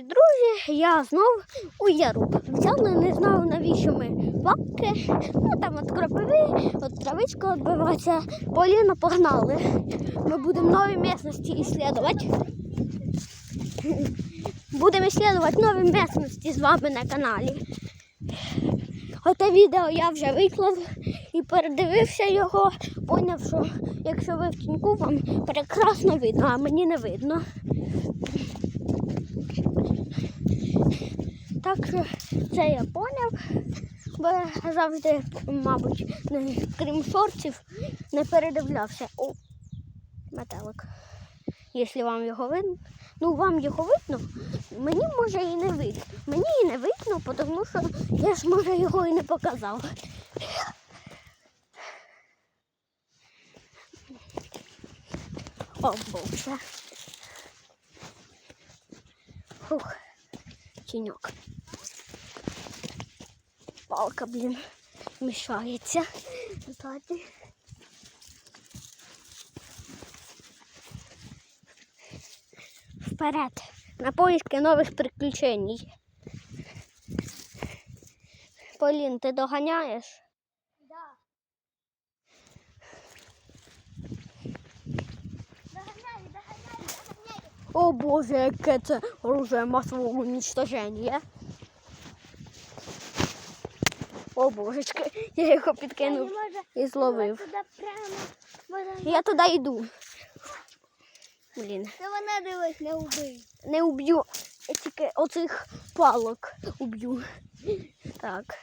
Привіт, друзі! Я знов у яру. Взяли, не знаю навіщо ми бабки. Ну там от кропиви, от травичка відбивається. Поліна погнали. Ми будемо нові місцевості іслідувати. Будемо іслідувати нові місцевості з вами на каналі. Оте відео я вже виклав і передивився його, поняв, що якщо ви в тіньку, вам прекрасно видно, а мені не видно. Так що це я поняв, бо завжди, мабуть, не, крім шортів, не передивлявся. О, метелик. Якщо вам його видно. Ну, вам його видно, мені може і не видно. Мені і не видно, тому що я ж може його і не показав. О, Боже. Фух, тіньок. Палка, блін, мішається. Ззаді. Вперед, на поиски нових приключень. Полін, ти доганяєш? Да. Доганяй, доганяй, доганяй. О Боже, яке це оружие масового уничтоження. О божечки, я його підкинув і зловив. Я туди йду. Блін, вона дивись, не убий. не уб'ю. Я тільки оцих палок уб'ю. Так.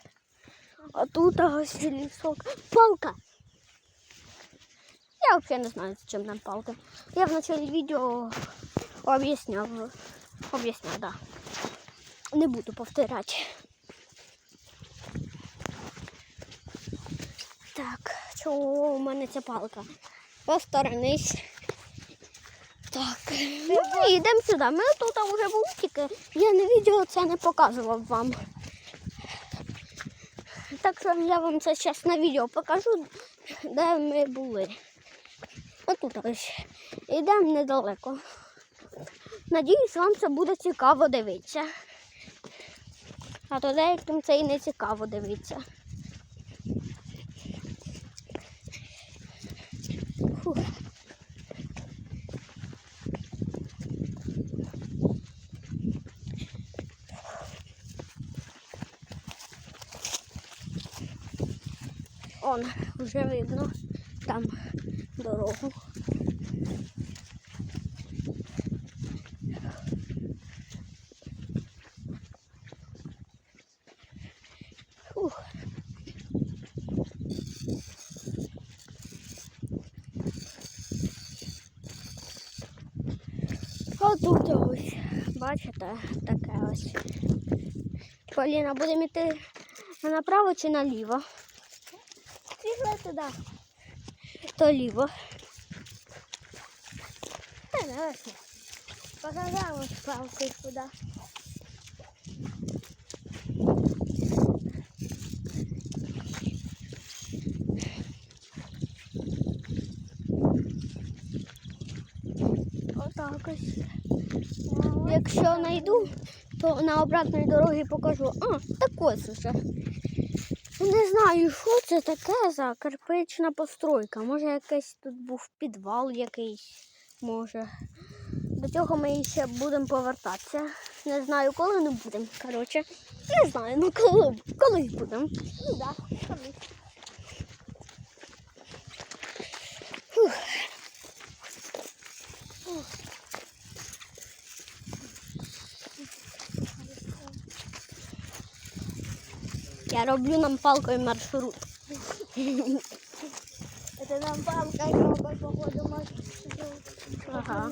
А тут ось лісок. Палка. Я взагалі не знаю, зачем нам палка. Я в начале відео об'ясняв. Об'ясняв, да. Не буду повторяти. Так, чого у мене ця палка? Посторонись. Так, ну йдемо сюди. Ми тут вже тільки. Я на відео це не показував вам. Так що я вам це зараз на відео покажу, де ми були. Отут ось. Йдемо недалеко. Надіюсь, вам це буде цікаво дивитися. А то деяким це і не цікаво дивитися. Он вже видно там дорогу. Фух. Отут ось, бачите, таке ось. Поліна, будемо йти направо чи наліво? Туди. То ліво. Та нащо? Показала палкою куди. Отак ось. Якщо знайду, то на обратній дорогі покажу. А, так ось. Не знаю, що це таке за кирпична постройка. Може якийсь тут був підвал якийсь, може. До цього ми ще будемо повертатися. Не знаю, коли не будемо. Коротше, не знаю, ну коли, колись будемо. Ну да, колись. Я роблю нам палкою маршрут. Это нам палка робить, походу, може. Ага.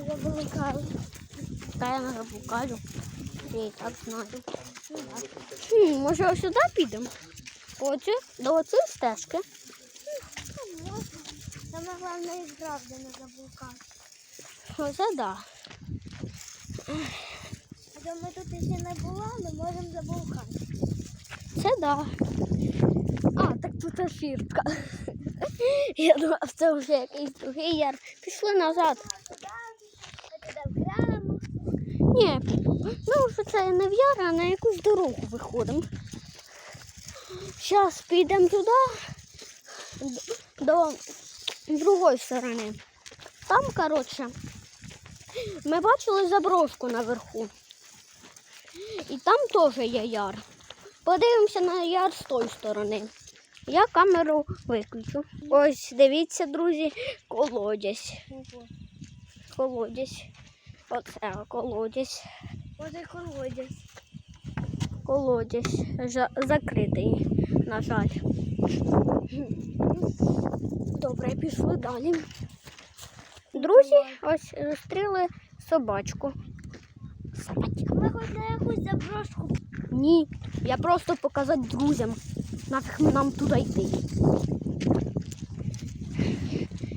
Та я не заблукаю. Я і так знаю. Хм, може ось сюди підемо? Оце, до оцієї стежки. Саме головне і правда не заблукати. Оце да. А то ми тут ще не була, ми можемо заблукати. Це да. А, так тут афірка. Я думав, це вже якийсь другий яр. Пішли назад. Ні, Ну, що це не в яр, а на якусь дорогу виходимо. Зараз підемо туди, до другої сторони. Там, коротше, ми бачили заброшку наверху. І там теж є яр. Подивимося на яр з тої сторони. Я камеру виключу. Ось дивіться, друзі, колодязь. Колодязь. Оце колодязь. Оце колодязь. Колодязь закритий, на жаль. Добре, пішли далі. Друзі, ось зустріли собачку. Собачка. Ми хоч на якусь заброшку. Ні, я просто показати друзям. Нафіг нам туди йти.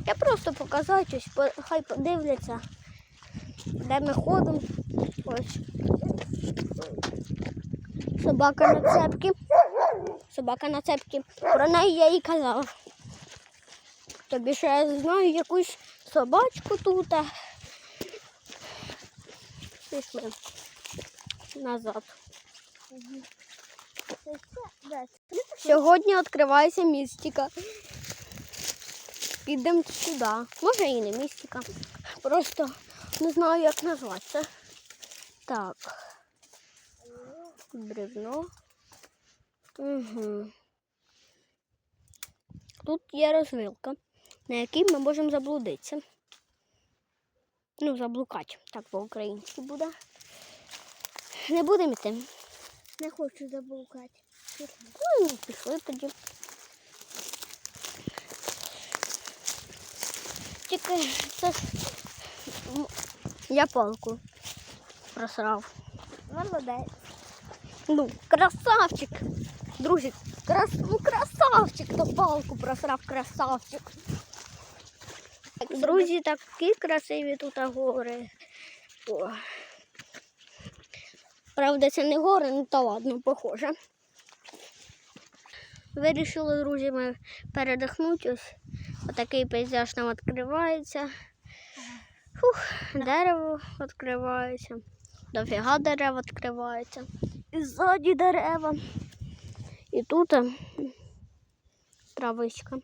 Я просто показати, ось, по- хай подивляться, де ми ходимо. Ось. Собака на цепці. Собака на цепці. Про неї я і казала. Тобі ще я знаю якусь собачку тут. Пішли назад. Сьогодні відкривається містика. Підемо сюди. Може і не містика. Просто не знаю, як назвати це. Так. Бревно. Угу. Тут є розвилка, на якій ми можемо заблудитися. Ну, заблукати, так по-українськи буде. Не будемо йти. Не хочу заблукати. Ну, пішли тоді. Тільки це я палку просрав. Молодець. Ну, красавчик. Друзі, крас... ну, красавчик, то палку просрав красавчик. Друзі, такі красиві тут гори. О. Правда, це не гори, ну та ладно, похоже. Вирішили, друзі, ми передихнути. Ось отакий пейзаж нам відкривається. Фух, дерево відкривається. Дофіга дерев відкривається. І ззаді дерева. І тут е, травичка.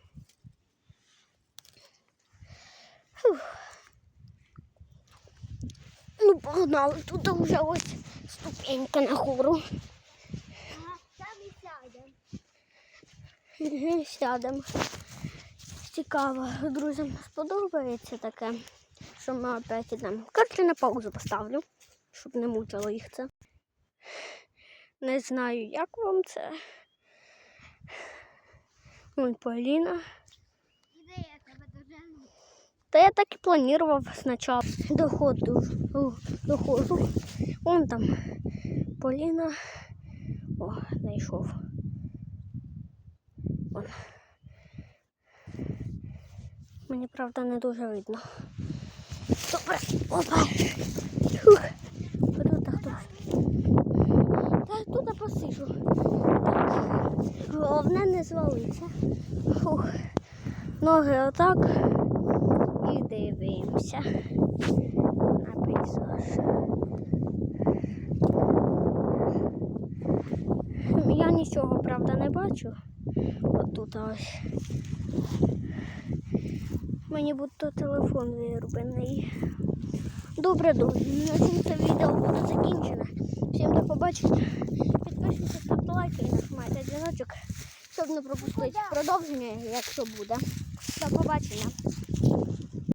Ну, погнали, тут вже ось ступенька на гору. Сядемо. Сядемо. Цікаво, друзям сподобається таке, що ми опять ідемо. Коротше, на паузу поставлю, щоб не мучило їх це. Не знаю, як вам це. Ой, Поліна. Та я так і планував спочатку. Доходу, доходу. Вон там Поліна. О, знайшов. Вон. Мені, правда, не дуже видно. Добре. Опа. Фух. Отут хтось. Та тут я посижу. Так. Головне не звалитися. Фух. Ноги отак. І дивимося на пейзаж. Я нічого, правда, не бачу. От тут ось. Мені будто телефон вирубаний. Добре, друзі, на цьому це відео буде закінчено. Всім до побачення. Підписуйтесь, ставте лайки і нажимайте дзвіночок, щоб не пропустити продовження, якщо буде. До побачення.